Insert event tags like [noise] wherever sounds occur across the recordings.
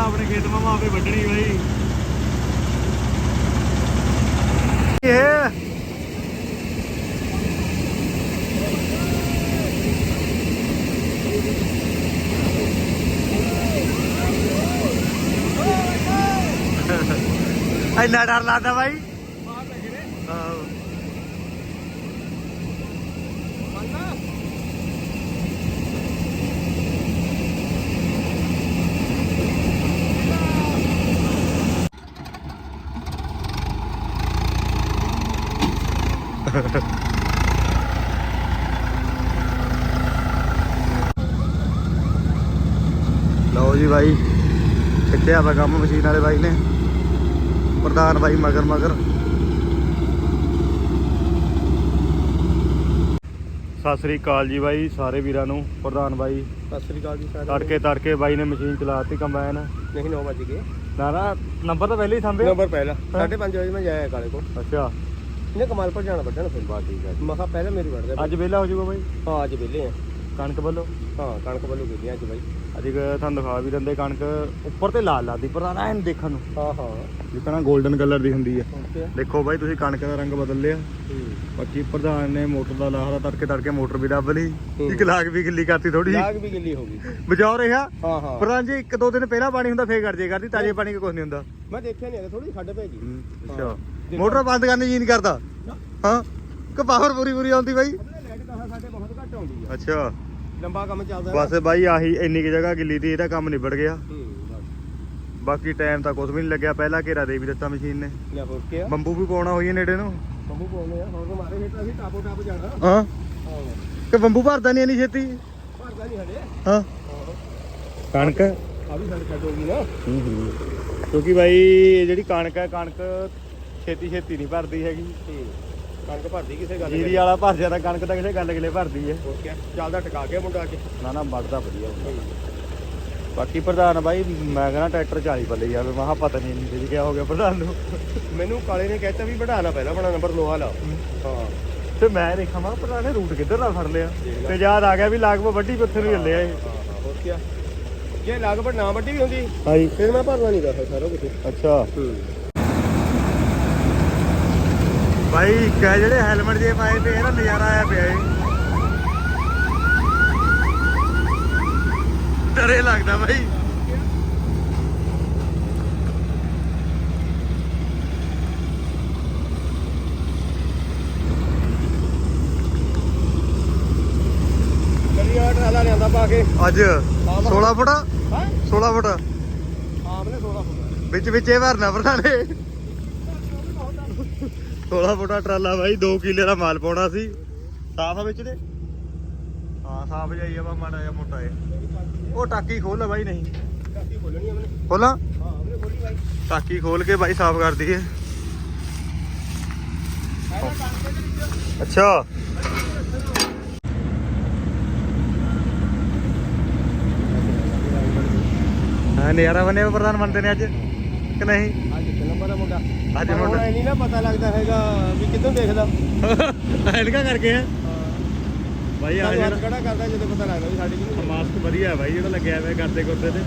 ਪਹਿਲਾਂ ਆਪਣੇ ਖੇਤ ਮਾਮਾ ਆਪੇ ਵੱਢਣੀ ਬਾਈ। ਇਹ ਇੰਨਾ ਡਰ ਲੱਗਦਾ ਬਾਈ। [laughs] ਲਓ ਜੀ ਬਾਈ ਕਿੱਥੇ ਆ ਕੰਮ ਮਸ਼ੀਨ ਵਾਲੇ ਬਾਈ ਨੇ। ਪ੍ਰਧਾਨ ਬਾਈ ਮਗਰ ਮਗਰ। ਸਤਿ ਸ੍ਰੀ ਅਕਾਲ ਜੀ ਬਾਈ ਸਾਰੇ ਵੀਰਾਂ ਨੂੰ ਪ੍ਰਧਾਨ ਬਾਈ। ਸਤਿ ਸ੍ਰੀ ਅਕਾਲ ਜੀ ਸਾਰੇ। ਤੜਕੇ ਤੜਕੇ ਬਾਈ ਨੇ ਮਸ਼ੀਨ ਚਲਾਤੀ ਕੰਬਾਈਨ। ਨਹੀਂ 9 ਵਜੇ ਗਏ। ਨਾ ਨਾ ਨੰਬਰ ਤਾਂ ਪਹਿਲੇ ਹੀ ਸੰਭੇ ਨੰਬਰ ਪਹਿਲਾ। 5:30 ਵਜੇ ਮੈਂ ਜਾਇਆ ਕਾਲੇ ਕੋਲ। ਅੱਛਾ। ਇਹਨੇ ਕਮਾਲ ਪਰ ਜਾਣਾ ਵੱਢਣ ਫਿਰ। ਬਾਤ ਠੀਕ ਮੈਂ ਕਿਹਾ ਪਹਿਲਾਂ ਮੇਰੀ ਵੱਢਦੇ ਅੱਜ ਵਿਹਲਾ ਹੋ ਜਾਊਗਾ ਬਾਈ? ਹਾਂ ਅੱਜ ਵਿਹਲੇ ਆ। ਕਣਕ ਵੱਲੋਂ? ਹਾਂ ਕਣਕ ਵੱਲੋਂ ਵਿਹਲੇ ਅੱਜ ਬਾਈ। ਅੱਜ ਇੱਕ ਤੁਹਾਨੂੰ ਦਿਖਾ ਵੀ ਦਿੰਦੇ ਕਣਕ ਉੱਪਰ ਤੇ ਲਾਲ ਲਾਦੀ ਪ੍ਰਧਾਨ ਐਨ ਦੇਖਣ ਨੂੰ। ਹਾਂ ਹਾਂ। ਜਿੱਕਣਾ 골ਡਨ ਕਲਰ ਦੀ ਹੁੰਦੀ ਹੈ ਓਕੇ ਦੇਖੋ ਬਾਈ ਤੁਸੀਂ ਕਣਕ ਦਾ ਰੰਗ ਬਦਲ ਲਿਆ। ਬਾਕੀ ਪ੍ਰਧਾਨ ਨੇ ਮੋਟਰ ਦਾ ਲਾਹਰਾ ਤੜਕੇ ਤੜਕੇ ਮੋਟਰ ਵੀ ਦੱਬ ਲਈ। ਹੂੰ। ਇੱਕ ਲਾਗ ਵੀ ਗਿੱਲੀ ਕਰਤੀ ਥੋੜੀ ਲਾਗ ਵੀ ਗਿੱਲੀ ਹੋ ਗਈ। ਬਚਾਓ ਰਿਹਾ। ਹਾਂ ਹਾਂ। ਪ੍ਰਧਾਨ ਜੀ ਇੱਕ ਦੋ ਦਿਨ ਪਹਿਲਾਂ ਪਾਣੀ ਹੁੰਦਾ ਫੇਰ ਕਰ ਜੇ ਕਰਦੀ ਤਾਜ਼ੇ ਪਾਣੀ ਕੇ ਕੁਝ ਨਹੀਂ ਹੁੰਦਾ। ਮੈਂ ਦੇਖਿਆ ਨਹੀਂ ਥੋੜੀ ਛੱਡ ਪੈ ਗਈ। ਅੱਛਾ। ਮੋਟਰ ਬੰਦ ਕਰਨ ਜੀ ਨਹੀਂ ਕਰਦਾ? ਹਾਂ? ਕਿ ਪਾਵਰ ਪੂਰੀ ਪੂਰੀ ਆਉਂਦੀ ਬਾਈ? ਆਪਣੇ ਲਾਈਟ ਤਾਂ ਸਾਡੇ ਬਹੁਤ ਘੱਟ ਆਉਂਦੀ ਆ। ਅੱਛਾ। ਲੰਬਾ ਕੰਮ ਚੱਲਦਾ ਬਸ ਬਾਈ ਆਹੀ ਇੰਨੀ ਕਿ ਜਗ੍ਹਾ ਗਿੱਲੀ ਦੀ ਇਹਦਾ ਕੰਮ ਨਿਬੜ ਗਿਆ। ਬਾਕੀ ਟਾਈਮ ਤਾਂ ਕੁਝ ਵੀ ਨਹੀਂ ਲੱਗਿਆ। ਪਹਿਲਾਂ ਘੇਰਾ ਦੇ ਵੀ ਦਿੱਤਾ ਮਸ਼ੀਨ ਨੇ। ਲੈ ਹੋਰ ਕੀ ਆ? ਬੰਬੂ ਵੀ ਪਾਉਣਾ ਹੋਈ ਨੇੜੇ ਨੂੰ। ਬੰਬੂ ਪਾਉਂਦੇ ਆ। ਹੋਰ ਮਾਰੇ ਹੇਠ ਅਸੀਂ ਟਾਪੋ ਟਾਪ ਜਾਣਾ। ਹਾਂ। ਹਾਂ। ਕਿ ਬੰਬੂ ਭਰਦਾ ਨਹੀਂ ਇੰਨੀ ਛੇਤੀ? ਭਰਦਾ ਨਹੀਂ ਹਲੇ ਹਾਂ। ਹਾਂ। ਕਣਕ? ਆ ਵੀ ਹੋ ਗਈ ਨਾ। ਕਿਉਂਕਿ ਬਾਈ ਇਹ ਜਿਹੜੀ ਕਣਕ ਹੈ ਕਣਕ ਛੇਤੀ ਛੇਤੀ ਨਹੀਂ ਭਰਦੀ ਹੈਗੀ। ਤੇ ਕਣਕ ਭਰਦੀ ਕਿਸੇ ਗੱਲ ਜੀਰੀ ਵਾਲਾ ਭਰ ਜਾਂਦਾ ਕਣਕ ਤਾਂ ਕਿਸੇ ਗੱਲ ਗਲੇ ਭਰਦੀ ਹੈ। ਹੋਰ ਚੱਲਦਾ ਟਿਕਾ ਗਿਆ ਮੁੰਡਾ ਅੱਜ। ਨਾ ਨਾ ਵੱਢਦਾ ਵਧੀਆ। ਹੁੰਦਾ ਬਾਕੀ ਪ੍ਰਧਾਨ ਬਾਈ ਮੈਂ ਕਹਿੰਦਾ ਟਰੈਕਟਰ 40 ਪੱਲੇ ਜਾਵੇ ਮਹਾ ਪਤਾ ਨਹੀਂ ਇੰਨੀ ਤੇ ਕਿਆ ਹੋ ਗਿਆ ਪ੍ਰਧਾਨ ਨੂੰ। ਮੈਨੂੰ ਕਾਲੇ ਨੇ ਕਹਿਤਾ ਵੀ ਵਧਾਣਾ ਪਹਿਲਾਂ ਬਣਾ ਨੰਬਰ ਲੋਹਾ ਲਾ ਹਾਂ। ਤੇ ਮੈਂ ਦੇਖਾਂ ਮੈਂ ਪ੍ਰਧਾਨ ਨੇ ਰੂਟ ਕਿੱਧਰ ਦਾ ਫੜ ਲਿਆ। ਤੇ ਯਾਦ ਆ ਗਿਆ ਵੀ ਲਾਗਭਗ ਵੱਡੀ ਕਿੱਥੇ ਨੂੰ ਚੱਲਿਆ ਇਹ। ਹਾਂ, ਹਾਂ, ਹੋਰ ਕੀ ਜੇ ਲਗਭਗ ਨਾ ਵੱਡੀ ਵੀ ਹੁੰਦੀ ਹਾਂਜੀ। ਫਿਰ ਮੈਂ ਭਰਨਾ ਨਹੀਂ ਕਰਦਾ ਸਾਰਾ ਕੁਝ ਅੱਛਾ। ਹੂੰ। ਬਾਈ ਕਹ ਜਿਹੜੇ ਹੈਲਮਟ ਜੇ ਪਾਏ ਤੇ ਇਹਦਾ ਨਜ਼ਾਰਾ ਆਇਆ ਪਿਆ ਏ। ਡਰੇ ਲੱਗਦਾ ਆ ਟਰਾਲਾ ਲਿਆਂਦਾ ਪਾ ਕੇ। ਅੱਜ 16 ਫੁੱਟ? ਹਾਂ? 16 ਫੁੱਟ? ਆਪ ਨੇ 16 ਫੁੱਟ। ਵਿੱਚ ਵਿੱਚ ਇਹ ਭਰਨਾ ਪ੍ਰਧਾਨੇ 16 ਫੁੱਟਾ ਟਰਾਲਾ ਬਾਈ 2 ਕਿੱਲੇ ਦਾ ਮਾਲ ਪਾਉਣਾ ਸੀ। ਸਾਫ਼ ਆ ਵਿੱਚ ਦੇ ਹਾਂ ਸਾਫ਼ ਜਾਈ ਆ ਬਾ ਮਾੜਾ ਜਿਹਾ ਮੋਟਾ ਏ ਉਹ ਟਾਕੀ ਖੋਲ ਬਾਈ ਨਹੀਂ। ਕਾਫੀ ਖੋਲਣੀ ਆ ਮੈਨੇ ਖੋਲਾਂ ਹਾਂ ਉਹਨੇ ਖੋਲੀ ਬਾਈ। ਟਾਕੀ ਖੋਲ ਕੇ ਬਾਈ ਸਾਫ਼ ਕਰ ਦਈਏ। ਅੱਛਾ। ਹਾਂ ਨਿਆਰਾ ਬਣੇ ਪ੍ਰਧਾਨ ਮੰਤਰੀ ਨੇ ਅੱਜ ਕਿ ਨਹੀਂ? ਦਾ ਮੁੰਡਾ। ਅੱਜ ਹੁਣ। ਇਹ ਨਹੀਂ ਨਾ ਪਤਾ ਲੱਗਦਾ ਹੈਗਾ ਵੀ ਕਿੱਦੋਂ ਦੇਖਦਾ। [laughs] ਐਨਕਾ ਕਰਕੇ ਹੈ। ਬਾਈ ਆ ਸਾਨੂੰ ਹੱਥ ਖੜਾ ਕਰਦਾ ਜਦੋਂ ਪਤਾ ਲੱਗਦਾ ਵੀ ਸਾਡੇ ਕਿਹਨੂੰ ਮਾਸਕ ਵਧੀਆ ਹੈ ਬਾਈ ਜਿਹੜਾ ਲੱਗਿਆ ਹੋਇਆ ਕਰਦੇ ਗੁਰਦੇ ਤੇ।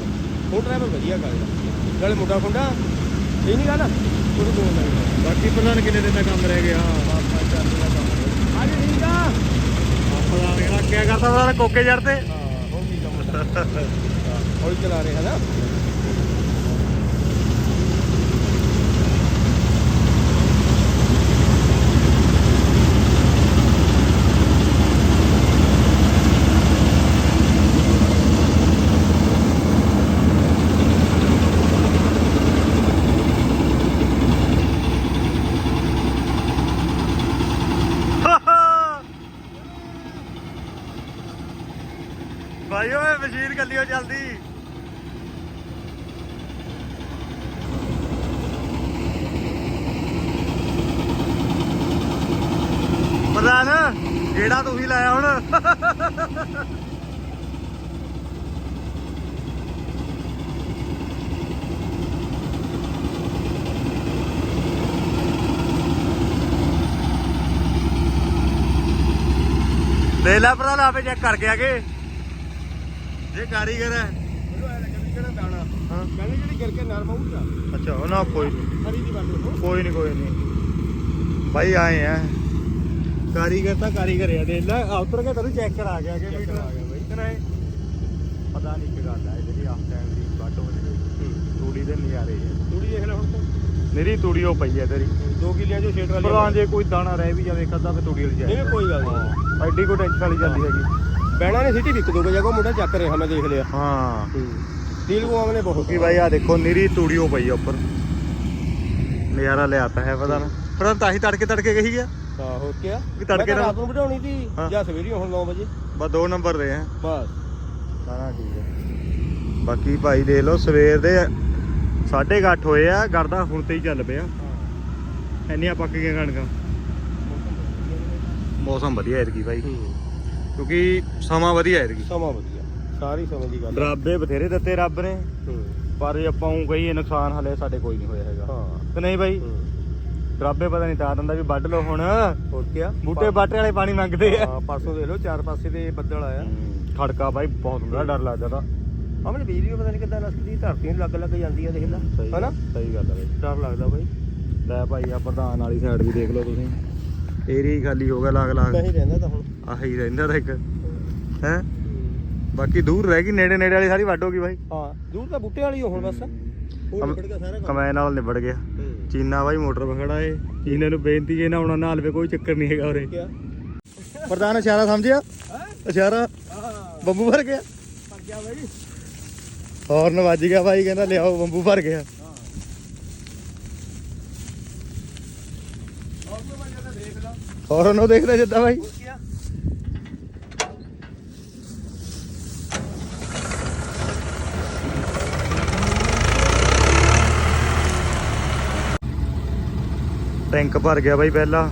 ਉਹ ਡਰਾਈਵਰ ਵਧੀਆ ਕਰਦਾ। ਨਾਲੇ ਮੁੰਡਾ ਖੁੰਡਾ ਇਹ ਨਹੀਂ ਗੱਲ? ਕੁਝ ਬੋਲ ਨਹੀਂ ਬਾਕੀ ਪ੍ਰਧਾਨ ਕਿੰਨੇ ਦਿਨ ਦਾ ਕੰਮ ਰਹਿ ਗਿਆ? ਅੱਜ ਠੀਕ ਆ। ਪ੍ਰਧਾਨ ਕਹਿੰਦਾ ਕਿਆ ਕਰਦਾ ਪ੍ਰਧਾਨ ਕੋਕੇ ਜੜ ਤੇ? ਹਾਂ ਹੋ ਗਈ ਕੰਮ ਹੌਲੀ ਚਲਾ ਰਹੇ ਨਾ ਭਾਈ ਓਏ ਮਸ਼ੀਨ ਕੱਲੀਓ ਚੱਲਦੀ ਪ੍ਰਧਾਨ ਜਿਹੜਾ ਤੁਸੀਂ ਲਾਇਆ ਹੁਣ। ਲੈ ਲੈ ਪ੍ਰਧਾਨ ਆਪੇ ਚੈੱਕ ਕਰਕੇ ਆਗੇ ਜੇ ਕਾਰੀਗਰ ਹੈ। ਕਹਿੰਦੇ ਜਿਹੜੀ ਕਰਕੇ ਨਰਮ ਹੋਊਗਾ। ਅੱਛਾ ਉਹ ਨਾ ਕੋਈ ਨੀ। ਹਰੀ ਦੀ ਵੱਢ ਕੋਈ ਨਹੀਂ ਕੋਈ ਨਹੀਂ ਬਾਈ ਆਏ ਆ। ਕਾਰੀਗਰ ਤਾਂ ਕਾਰੀਗਰ ਆ ਦੇਖ ਲੈ ਆ ਉਤਰ ਕੇ ਤੈਨੂੰ ਚੈੱਕ ਕਰਾ ਗਿਆ ਕਿ ਮੀਟਰ ਕਰਾ ਗਿਆ ਬਾਈ। ਕਿ ਨਹੀਂ ਪਤਾ ਨਹੀਂ ਕੀ ਗੱਲ ਹੈ ਜਿਹੜੀ ਆਫ ਟਾਈਮ ਦੀ ਵੱਟ ਹੋ ਜਵੇ ਤੂੜੀ ਦੇ ਨਜ਼ਾਰੇ ਆ। ਤੂੜੀ ਦੇਖ ਲੈ ਹੁਣ ਤੂੰ। ਮੇਰੀ ਤੂੜੀ ਉਹ ਪਈ ਹੈ ਤੇਰੀ। 2 ਕਿੱਲਿਆਂ ਚੋਂ ਛੇਟ ਵਾਲੀ ਭਰਾ ਜੇ ਕੋਈ ਦਾਣਾ ਰਹਿ ਵੀ ਜਾਵੇ ਇੱਕ ਅੱਧਾ ਫੇ ਤੂੜੀ ਵਾਲੀ ਜਾਏ ਨਹੀਂ, ਕੋਈ ਗੱਲ ਨਹੀਂ। ਐਡੀ ਕੋਈ ਟੈਨਸ਼ਨ ਵਾਲੀ ਜਾਂਦੀ ਹੈਗੀ। ਬੈਣਾ ਨੇ ਸਿੱਟੀ ਵਿਕ ਦੋਗੇ ਜਗੋ ਮੁੰਡਾ ਚੱਕ ਰਿਹਾ ਮੈਂ ਦੇਖ ਲਿਆ। ਹਾਂ। ਡੀਲ ਕੋ ਆਮਨੇ ਬਹੁਤ ਕਿ ਭਾਈ ਆ ਦੇਖੋ ਨਿਰੀ ਤੂੜੀ ਉਹ ਪਈ ਆ ਉੱਪਰ। ਨਜ਼ਾਰਾ ਲਿਆਤਾ ਹੈ ਪਤਾ ਨਾ। ਪਰ ਤਾਂ ਹੀ ਤੜਕੇ ਤੜਕੇ ਗਈ ਗਿਆ। ਹਾਂ ਹੋਰ ਕੀ ਵੀ ਤੜਕੇ ਮੈਂ ਤਾਂ ਨਾਲ- ਰਾਤ ਨੂੰ ਵਧਾਉਣੀ ਸੀ ਹਾਂ। ਜਾਂ ਸਵੇਰੇ ਹੁਣ 9 ਵਜੇ। ਬਸ ਦੋ ਨੰਬਰ ਦੇ ਆ। ਬਸ। ਸਾਰਾ ਠੀਕ ਹੈ ਬਾਕੀ ਭਾਈ ਦੇਖ ਲਓ ਸਵੇਰ ਦੇ 8:30 ਹੋਏ ਆ ਗਰਦਾ ਹੁਣ ਤੇ ਹੀ ਚੱਲ ਪਿਆ। ਇੰਨੀਆਂ ਪੱਕ ਗਈਆਂ ਕਣਕਾਂ। ਮੌਸਮ ਵਧੀਆ ਐਤਕੀ ਭਾਈ। ਕਿਉਂਕਿ ਸਮਾਂ ਵਧੀਆ ਐਤਕੀ। ਸਮਾਂ ਵਧੀਆ। ਸਾਰੀ ਸਮੇਂ ਦੀ ਗੱਲ ਡਰਾਬੇ ਬਥੇਰੇ ਦਿੱਤੇ ਰੱਬ ਨੇ। ਹੂੰ। ਪਰ ਜੇ ਆਪਾਂ ਉਹ ਕਹੀਏ ਨੁਕਸਾਨ ਹਲੇ ਸਾਡੇ ਕੋਈ ਨਹੀਂ ਹੋਇਆ ਹੈਗਾ। ਹਾਂ। ਕਿ ਨਹੀਂ ਭਾਈ? ਹੂੰ। ਡਰਾਬੇ ਪਤਾ ਨਹੀਂ ਤਾਂ ਦਿੰਦਾ ਵੀ ਵੱਢ ਲਓ ਹੁਣ। ਹੋਰ ਕੀ ਬੂਟੇ ਬਾਟੇ ਵਾਲੇ ਪਾਣੀ ਮੰਗਦੇ ਆ। ਹਾਂ ਪਰਸੋਂ ਦੇਖ ਲਓ ਚਾਰ ਪਾਸੇ ਦੇ ਬੱਦਲ ਆਇਆ। ਖੜਕਾ ਭਾਈ ਬਹੁਤ ਹੁੰਦਾ ਡਰ ਲੱਗਦਾ ਤਾਂ। ਆਮਨੇ ਬਿਜਲੀ ਵੀ ਪਤਾ ਨਹੀਂ ਕਿੱਦਾਂ ਨਸਦੀ ਧਰਤੀ ਨੂੰ ਲੱਗ ਲੱਗ ਜਾਂਦੀ ਆ ਦੇਖ ਲੈ। ਸਹੀ ਹਨਾ? ਸਹੀ ਗੱਲ ਹੈ ਭਾਈ ਡਰ ਲੱਗਦਾ ਬਾਈ। ਲੈ ਭਾਈ ਆ ਪ੍ਰਧਾਨ ਵਾਲੀ ਸਾਈਡ ਵੀ ਦੇਖ ਲਓ ਤੁਸੀਂ। ਏਰੀਆ ਹੀ ਖਾਲੀ ਹੋ ਗਿਆ ਲਾਗ ਲਾਗ ਨਹੀਂ ਰਹਿੰਦਾ ਤਾਂ ਹੁਣ। ਆਹੀ ਰਹਿੰਦਾ ਤਾਂ ਇੱਕ। ਹੈ। ਬਾਕੀ ਦੂਰ ਰਹਿ ਗਈ ਨੇੜੇ ਨੇੜੇ ਵਾਲੀ ਸਾਰੀ ਵੱਢ ਹੋ ਗਈ ਭਾਈ ਹਾਂ ਦੂਰ ਤਾਂ ਬੂਟੇ ਵਾਲੀ ਹੁਣ ਬਸ। ਕਮੈਨ ਨਾਲ ਨਿਬੜ ਗਿਆ। ਚੀਨਾ ਭਾਈ ਮੋਟਰ 'ਤੇ ਖੜਾ ਏ। ਚੀਨੇ ਨੂੰ ਬੇਨਤੀ ਜੇ ਨਾ ਆਉਣਾ ਨਾਲ ਵੇ ਕੋਈ ਚੱਕਰ ਨਹੀਂ ਹੈਗਾ ਉਰੇ। ਪ੍ਰਧਾਨ ਇਸ਼ਾਰਾ ਸਮਝਿਆ? ਇਸ਼ਾਰਾ? ਬੰਬੂ ਭਰ ਗਿਆ? ਪੱਕ ਗਿਆ ਬਾਈ। ਹੌਰਨ ਵੱਜ ਗਿਆ ਭਾਈ ਕਹਿੰਦਾ ਲਿਆਓ ਬੰਬੂ ਭਰ ਗਿਆ। ਹੋਰ ਹੌਰਨ ਉਹ ਦੇਖਦਾ ਜਿੱਦਾਂ ਭਾਈ ਟੈਂਕ ਭਰ ਗਿਆ ਬਾਈ ਪਹਿਲਾਂ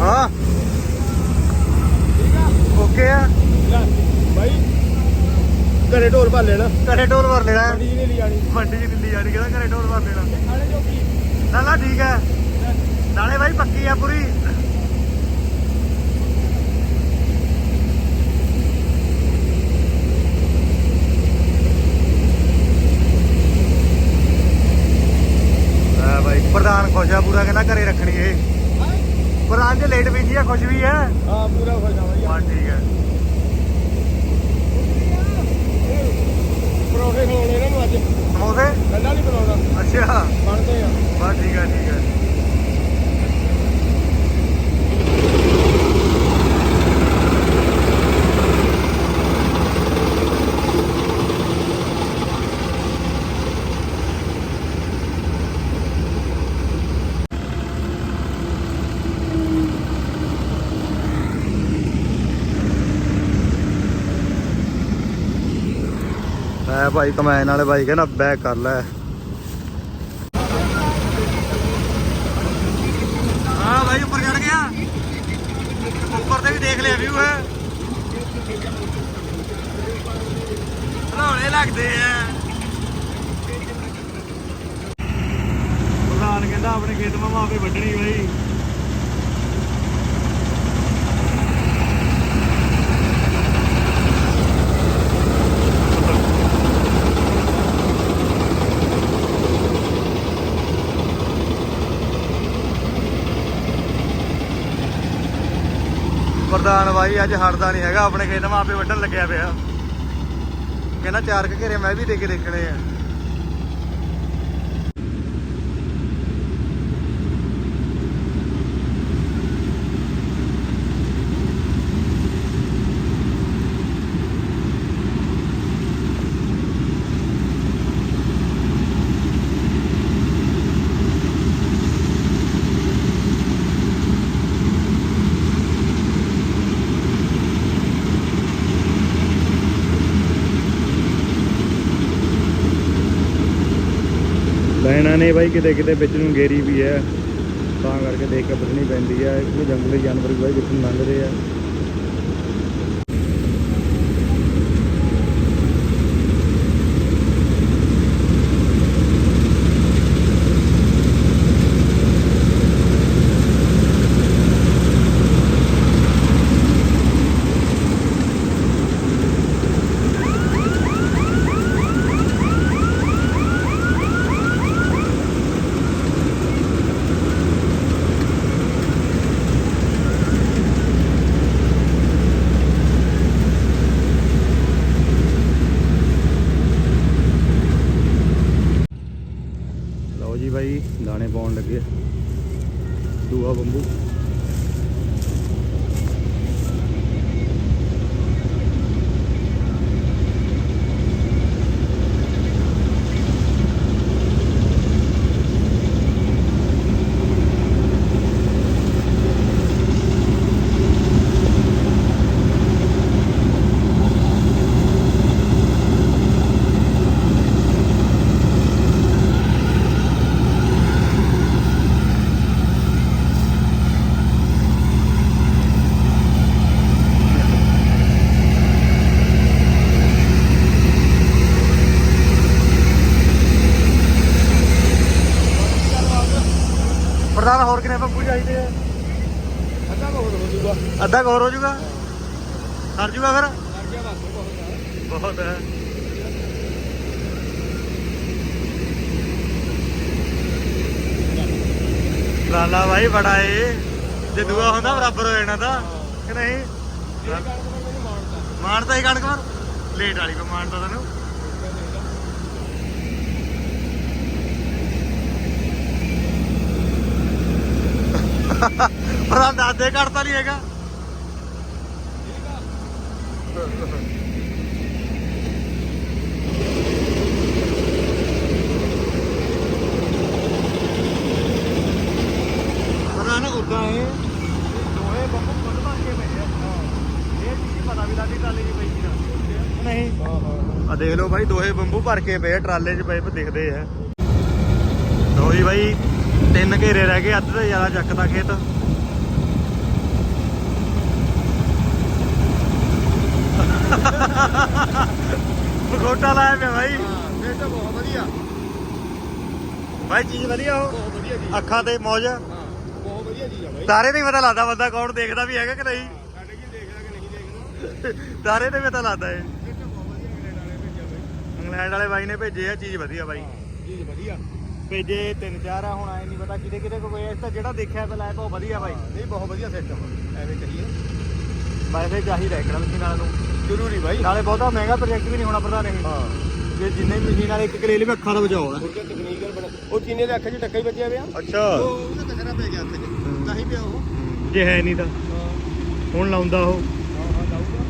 ਹਾਂ ਓਕੇ ਆ ਲੈ ਬਾਈ ਘਰੇ ਢੋਲ ਭਰ ਲੈਣਾ। ਘਰੇ ਢੋਲ ਭਰ ਲੈਣਾ। ਮੰਡੀ ਜੀ ਨੇ ਲਈ ਜਾਣੀ ਮੰਡੀ ਚ ਦਿੱਲੀ ਜਾਣੀ ਕਹਿੰਦਾ ਘਰੇ ਢੋਲ ਭਰ ਲੈਣਾ। ਇਹ ਖਾਣੇ ਜੋ ਕੀ ਨਾ ਨਾ ਠੀਕ ਹੈ। ਨਾਲੇ ਭਾਈ ਪੱਕੀ ਆ ਪੂਰੀ। ਆ ਭਾਈ ਪ੍ਰਧਾਨ ਖੁਸ਼ ਆ ਪੂਰਾ ਕਹਿੰਦਾ ਘਰੇ ਰੱਖਣੀ ਇਹ। ਪ੍ਰਧਾਨ ਜੇ ਲੇਟ ਵੀ ਆ ਖੁਸ਼ ਵੀ ਆ। ਹਾਂ ਪੂਰਾ ਖੁਸ਼ ਆ ਬਾਈ। ਹਾਂ ਠੀਕ ਹੈ ਪਰੌਠੇ ਖਵਾਉਣੇ ਇਹਨਾਂ ਨੂੰ ਅੱਜ। ਸਮੋਸੇ ਠੰਡਾ ਨਹੀਂ ਬਣਾਉਣਾ ਅੱਛਾ। ਬਣਦੇ ਆ। ਬਸ ਠੀਕ ਹੈ ਠੀਕ ਹੈ ਮੈਂ ਭਾਈ ਕਮੈਨ ਵਾਲੇ ਭਾਈ ਕਹਿੰਦਾ ਬੈਕ ਕਰ ਲੈ। ਹਾਂ ਭਾਈ ਉੱਪਰ ਚੜ ਗਿਆ। ਉੱਪਰ ਤੇ ਵੀ ਦੇਖ ਲਿਆ ਵਿਊ ਹੈ। ਰੌਲੇ ਲੱਗਦੇ ਆ। ਪ੍ਰਧਾਨ ਕਹਿੰਦਾ ਆਪਣੇ ਖੇਤ ਮਾ ਆਪੇ ਵੱਢਣੀ ਬਾਈ। ਪ੍ਰਧਾਨ ਬਾਈ, ਅੱਜ ਹਟਦਾ ਨਹੀਂ ਹੈਗਾ, ਆਪਣੇ ਖੇਤ ਮਾ ਆਪੇ ਵੱਢਣ ਲੱਗਿਆ ਪਿਆ। ਕਹਿੰਦਾ ਚਾਰ ਕੁ ਘੇਰੇ ਮੈਂ ਵੀ ਦੇ ਕੇ ਦੇਖਣੇ ਆ। ਇਹਨਾਂ ਨੇ ਬਾਈ, ਕਿਤੇ ਕਿਤੇ ਵਿੱਚ ਨੂੰ ਗੇਰੀ ਵੀ ਹੈ। ਤਾਂ ਕਰਕੇ ਦੇਖ ਕੇ ਬਦਲਣੀ ਪੈਂਦੀ ਹੈ ਕਿਉਂਕਿ ਜੰਗਲੀ ਜਾਨਵਰ ਵੀ ਬਾਈ ਵਿੱਚ ਨੂੰ ਲੰਘਦੇ ਆ ਲਓ ਜੀ ਬਾਈ ਦਾਣੇ ਪਾਉਣ ਲੱਗੇ ਦੂਆ ਬੰਬੂ ਪ੍ਰਧਾਨ ਹੋਰ ਕਿੰਨੇ ਬੰਬੂ ਚਾਹੀਦੇ ਆ ਅੱਧਾ ਬਹੁਤ ਹੋ ਜੂਗਾ ਅੱਧਾ ਕੁ ਹੋਰ ਹੋ ਜਾਊਗਾ। ਸਰ ਜੂਗਾ ਫਿਰ। ਬਹੁਤ ਹੈ। ਲਾਲਾ ਭਾਈ ਬੜਾ ਏ। ਜੇ ਦੂਆ ਹੁੰਦਾ ਬਰਾਬਰ ਹੋ ਜਾਣਾ ਤਾਂ, ਕਿ ਨਹੀਂ? ਤਾਂ ਮੈਨੂੰ ਮਾਰਦਾ ਹੀ ਕਣਕ ਮਾਰ ਲੇਟ ਵਾਲੀ ਕੋ ਮਾਨਤਾ ਤੈਨੂੰ। ਪਰ ਦਾਦੇ ਕੱਢਤਾ ਨਹੀਂ ਹੈਗਾ ਪਰ ਨਾ ਉਦਾਂ ਇਹ ਦੋਏ ਬੰਬੂ ਖੁੱਦ ਬਣ ਕੇ ਪਏ ਆ। ਦੇਖ ਲਓ ਬਾਈ ਦੋਹੇ ਬੰਬੂ ਭਰ ਕੇ ਪਏ ਟਰਾਲੇ 'ਚ ਪਏ ਦਿਖਦੇ ਆ। ਲਓ ਜੀ ਬਾਈ ਤਿੰਨ ਘੇਰੇ ਰਹਿ ਗਏ ਅੱਧ ਤੋਂ ਜ਼ਿਆਦਾ ਚੱਕਦਾ ਖੇਤ। ਗੋਟਾ ਲਾਇਆ ਪਿਆ ਬਾਈ। ਤਾਂ ਬਹੁਤ ਵਧੀਆ। ਬਾਈ ਚੀਜ਼ ਵਧੀਆ ਉਹ। ਬਹੁਤ ਵਧੀਆ ਜੀ ਅੱਖਾਂ ਤੇ ਮੌਜ। ਹਾਂ ਬਹੁਤ ਵਧੀਆ ਚੀਜ਼ ਆ ਬਾਈ। ਤਾਰੇ ਨਹੀਂ ਪਤਾ ਲੱਗਦਾ ਬੰਦਾ ਕੌਣ ਦੇਖਦਾ ਵੀ ਹੈਗਾ ਕਿ ਨਹੀਂ। ਸਾਡੇ ਕੀ ਦੇਖਦਾ ਕਿ ਨਹੀਂ ਦੇਖਦਾ। ਤਾਰੇ ਤੇ ਪਤਾ ਲੱਗਦਾ ਏ ਤਾਂ ਬਹੁਤ ਵਧੀਆ ਗ੍ਰੇਡ ਵਾਲੇ ਭੇਜਿਆ ਬਾਈ। ਇੰਗਲੈਂਡ ਵਾਲੇ ਬਾਈ ਨੇ ਭੇਜੇ ਆ ਚੀਜ਼ ਵਧੀਆ ਬਾਈ। ਚੀਜ਼ ਵਧੀਆ। ਭੇਜੇ ਤਿੰਨ ਚਾਰ ਆ ਹੁਣ ਆਏ ਨਹੀਂ ਪਤਾ ਕਿਤੇ ਕਿਤੇ ਕੋਈ ਇਸ ਤਾਂ ਜਿਹੜਾ ਦੇਖਿਆ ਪਹਿਲਾਂ ਇਹ ਬਹੁਤ ਵਧੀਆ ਬਾਈ। ਨਹੀਂ ਬਹੁਤ ਵਧੀਆ ਸਿਸਟਮ ਐਵੇਂ ਕਹੀਏ। ਵੈਸੇ ਚਾਹੀਦਾ ਇੱਕ ਵਾਲਾ ਨੂੰ। ਜ਼ਰੂਰੀ ਬਾਈ। ਨਾਲੇ ਬਹੁਤਾ ਮਹਿੰਗਾ ਪ੍ਰੋਜੈਕਟ ਵੀ ਨਹੀਂ ਹੋਣਾ ਪ੍ਰਧਾਨ ਇਹ। ਹਾਂ। ਜੇ ਜਿੰਨੇ ਮਸ਼ੀਨ ਵਾਲੇ ਇੱਕ ਕਰੇਲੇ ਵਿੱਚ ਅੱਖਾਂ ਦਾ ਬਚਾਓ ਹੈ ਮੁਰਗਾ ਤਕਨੀਕਲ ਬਣਾ ਉਹ ਚੀਨੇ ਦੇ ਅੱਖਾਂ 'ਚ ਟੱਕਾ ਹੀ ਵੱਜਿਆ ਪਿਆ। ਅੱਛਾ। ਉਹ ਉਹਦਾ ਕਚਰਾ ਪੈ ਗਿਆ 'ਚ। ਤਾਂ ਹੀ ਪਿਆ ਉਹ। ਜੇ ਹੈ ਨਹੀਂ ਤਾਂ। ਹੁਣ ਲਾਉਂਦਾ ਉਹ। ਹਾਂ ਹਾਂ ਲਾਊਗਾ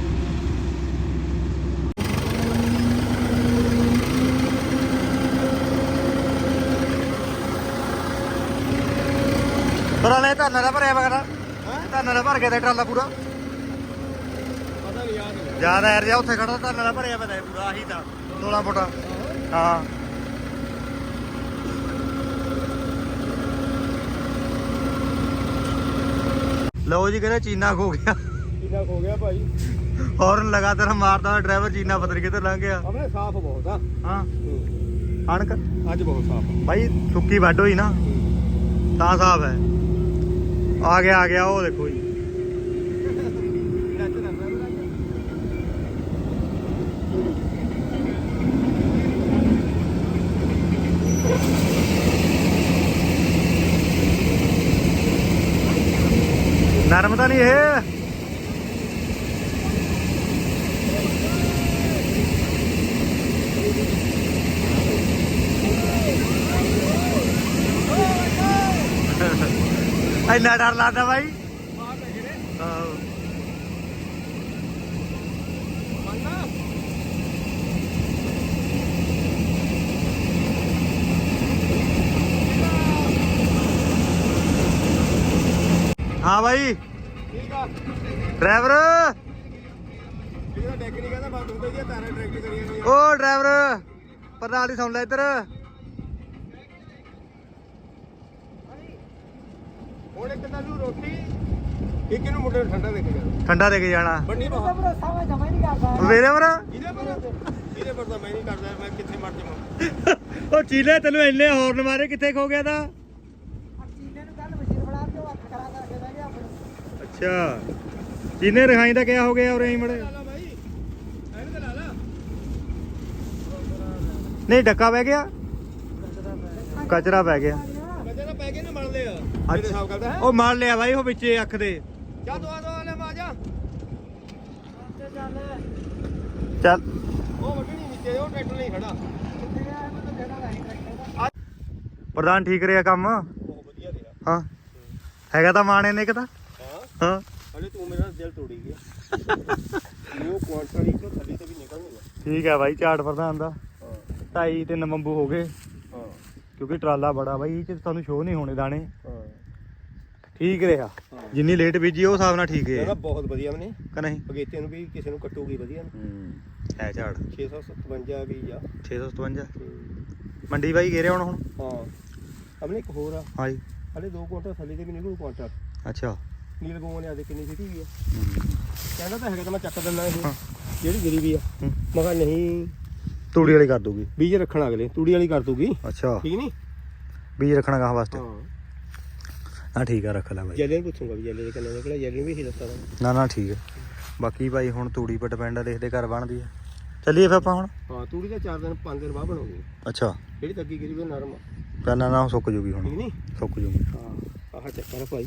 ਪੁਰਾਣੇ ਧਾਨਾਂ ਦਾ ਭਰਿਆ ਵਗਦਾ ਹਾਂ? ਧਾਨਾਂ ਦਾ ਭਰ ਕੇ ਤੇ ਟਰਾਲਾ ਪੂਰਾ। ਜ਼ਿਆਦਾ ਐਰ ਜਾ ਉੱਥੇ ਖੜਾ ਧਾਨਾਂ ਦਾ ਭਰਿਆ ਪਿਆ ਪੂਰਾ ਆਹੀ ਤਾਂ 16 ਫੁੱਟਾ। ਹਾਂ। ਲਓ ਜੀ ਕਹਿੰਦੇ ਚੀਨਾ ਖੋ ਗਿਆ। ਕਿੰਨਾ ਹੋ ਗਿਆ ਭਾਈ। ਹੌਰਨ ਲਗਾਤਾਰ ਮਾਰਦਾ ਹੋਇਆ ਡਰਾਈਵਰ ਚੀਨਾ ਪਤਾ ਨੀ ਕਿੱਧਰ ਲੰਘ ਗਿਆ। ਆਪਣੇ ਸਾਫ਼ ਬਹੁਤ ਆ। ਹਾਂ। ਅਣਕ ਅੱਜ ਬਹੁਤ ਸਾਫ਼ ਭਾਈ ਸੁੱਕੀ ਵੱਢ ਹੋਈ ਨਾ ਤਾਂ ਸਾਫ਼ ਹੈ। ਆ ਗਿਆ ਆ ਗਿਆ ਉਹ ਦੇਖੋ ਜੀ। ਨਰਮ ਤਾਂ ਨਹੀਂ ਇਹ? ਇੰਨਾ ਡਰ ਲੱਗਦਾ ਬਾਈ। ਹਾਂ ਬਾਈ। ਡਰਾਈਵਰ। ਓ ਡਰਾਈਵਰ ਪਰਨਾਲੀ ਸੁਣ ਲੈ ਇੱਧਰ। ਇੱਕ ਨੂੰ ਮੁੰਡੇ ਨੂੰ ਠੰਡਾ ਦੇ ਕੇ ਜਾਣਾ। ਠੰਡਾ ਦੇ ਕੇ ਜਾਣਾ। ਬੰਨੀ ਬਾਹਰ ਸਾਵਾ ਜਮਾ ਨਹੀਂ ਕਰਦਾ। ਮੇਰੇ ਵਰ ਇਹਦੇ ਪਰ। ਇਹਦੇ ਪਰ ਤਾਂ ਮੈਂ ਨਹੀਂ ਕਰਦਾ ਮੈਂ ਕਿੱਥੇ ਮਰ ਜਾਵਾਂ। ਉਹ ਚੀਲੇ ਤੈਨੂੰ ਇੰਨੇ ਹੌਰਨ ਮਾਰੇ ਕਿੱਥੇ ਖੋ ਗਿਆ ਅੱਛਾ। ਚੀਨੇ ਰਖਾਈ ਦਾ ਕਿਆ ਹੋ ਗਿਆ ਉਰੇ ਮੜੇ ਲਾ ਲਾ ਨਹੀਂ ਡੱਕਾ ਬਹਿ ਗਿਆ? ਕਚਰਾ ਪੈ ਗਿਆ। ਤਾਂ ਪੈ ਗਏ ਨਾ ਮਲ ਲਿਆ ਮੇਰੇ ਹਿਸਾਬ ਕਰਦਾ ਹੈ ਉਹ ਮਾਰ ਲਿਆ ਬਾਈ ਉਹ ਵਿੱਚੇ ਅੱਖ ਦੇ। ਜਾ ਦਵਾ ਦਵਾ ਲੈ ਮਾ ਜਾ। ਚੱਲ। ਚੱਲ ਉਹ ਵੱਢਣੀ ਨੀਚੇ ਉਹ ਟਰੈਕਟਰ ਨਹੀਂ ਖੜਾ। ਗਿਆ ਦਾ ਪ੍ਰਧਾਨ ਠੀਕ ਰਿਹਾ ਕੰਮ? ਬਹੁਤ ਵਧੀਆ ਰਿਹਾ। ਹਾਂ। ਹੈਗਾ ਤਾਂ ਮਾਣੇ ਨੇ ਕਿਤਾ ਹਾਂ। ਹਾਂ ਹਲੇ ਤੂੰ ਮੇਰਾ ਦਿਲ ਤੋੜੀ ਗਿਆ। ਉਹ ਕੁਆਂਟਲ ਇੱਕ ਥੱਲੇ ਤੇ ਵੀ ਨਿਕਲਣਗਾ ਠੀਕ ਹੈ ਬਾਈ ਝਾੜ ਪ੍ਰਧਾਨ ਦਾ। ਹਾਂ। ਢਾਈ ਤਿੰਨ ਮੰਬੂ ਹੋ ਗਏ। ਹਾਂ। ਕਿਉਂਕਿ ਟਰਾਲਾ ਬੜਾ ਬਾਈ ਇਹ ਚ ਤੁਹਾਨੂੰ ਸ਼ੋਅ ਨਹੀਂ ਹੋਣੇ ਦਾਣੇ। ਹਾਂ। ਠੀਕ ਰਿਹਾ। ਜਿੰਨੀ ਲੇਟ ਬੀਜੀ ਉਹ ਹਿਸਾਬ ਨਾਲ ਠੀਕ ਹੈ ਤਾਂ ਬਹੁਤ ਵਧੀਆ ਮਨੇ ਕਿ ਨਹੀਂ? ਅਗੇਤੇ ਨੂੰ ਵੀ ਕਿਸੇ ਨੂੰ ਕੱਟੂਗੀ ਵਧੀਆ। ਹੈ। ਝਾੜ। 657 ਵੀ ਆ। 657 ਮੰਡੀ ਬਾਈ ਘੇਰੇ ਹੁਣ ਹੁਣ? ਹਾਂ। ਅਮਨੇ ਇੱਕ ਹੋਰ ਆ। ਹਾਂਜੀ। ਹਲੇ 2 ਕੁਆਂਟਲ ਥੱਲੇ ਤੇ ਵੀ ਨਿਕਲੂ ਕੁਆਂਟਲ। ਅੱਛਾ। ਨੀਲ ਗੋਵਾਂ ਨੇ ਆ ਦੇ ਕਿੰਨੀ ਸਿੱਟੀ ਵੀ ਆ। ਕਹਿੰਦਾ ਤਾਂ ਹੈਗਾ ਤਾਂ ਮੈਂ ਚੱਕ ਦਿੰਦਾ ਇਹ ਜਿਹੜੀ ਗਰੀਬੀ ਆ। ਹੂੰ। ਮੈਂ ਕਿਹਾ ਨਹੀਂ ਤੂੜੀ ਵਾਲੀ ਕਰ ਦੂਗੀ। ਬੀਜ ਰੱਖਣ ਅਗਲੇ ਤੂੜੀ ਵਾਲੀ ਕਰ ਦੂਗੀ। ਅੱਛਾ। ਠੀਕ ਨਹੀਂ ਬੀਜ ਰੱਖਣਾ ਗਾਹ ਵਾਸਤੇ। ਹਾਂ। ਹਾਂ ਠੀਕ ਆ ਰੱਖ ਲੈ ਬਾਈ। ਜੈਲੇ ਨੂੰ ਪੁੱਛੂੰਗਾ ਵੀ ਜੈਲੇ ਦੇ ਕਿੰਨੇ ਨਿਕਲਿਆ ਜੈਲੇ ਨੂੰ ਵੀ ਹੀ ਦੱਸਦਾ ਨਾ ਨਾ ਠੀਕ ਹੈ ਬਾਕੀ ਭਾਈ ਹੁਣ ਤੂੜੀ ਪਰ ਡਿਪੈਂਡ ਆ ਦੇਖਦੇ ਘਰ ਬਣਦੀ ਹੈ ਚੱਲੀਏ ਫਿਰ ਆਪਾਂ ਹੁਣ? ਹਾਂ ਤੂੜੀ ਦਾ 4 ਦਿਨ 5 ਦਿਨ ਬਾਅਦ ਬਣਾਉਗੀ ਅੱਛਾ। ਜਿਹੜੀ ਤੱਕੀ ਗਰੀਬੀ ਉਹ ਨਰਮ ਆ। ਪਹਿਲਾਂ ਨਾ ਸੁੱਕ ਜੂਗੀ ਠੀਕ ਹੁਣ ਨਹੀਂ ਸੁੱਕ ਜੂਗੀ। ਹਾਂ ਆਹ ਚੱਕਰ ਆ ਭਾਈ।